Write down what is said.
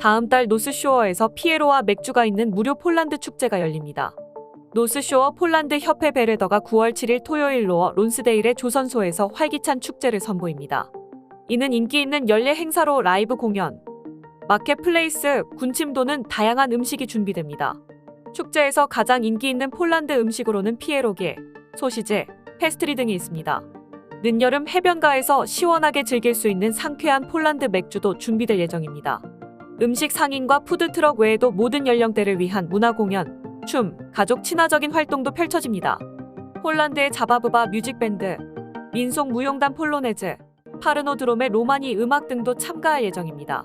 다음 달 노스쇼어에서 피에로와 맥주가 있는 무료 폴란드 축제가 열립니다. 노스쇼어 폴란드 협회 베레더가 9월 7일 토요일 로어 론스데일의 조선소에서 활기찬 축제를 선보입니다. 이는 인기 있는 연례 행사로 라이브 공연, 마켓플레이스, 군침도는 다양한 음식이 준비됩니다. 축제에서 가장 인기 있는 폴란드 음식으로는 피에로게, 소시제, 페스트리 등이 있습니다. 늦여름 해변가에서 시원하게 즐길 수 있는 상쾌한 폴란드 맥주도 준비될 예정입니다. 음식 상인과 푸드트럭 외에도 모든 연령대를 위한 문화공연, 춤, 가족 친화적인 활동도 펼쳐집니다. 폴란드의 자바브바 뮤직밴드, 민속 무용단 폴로네즈, 파르노드롬의 로마니 음악 등도 참가할 예정입니다.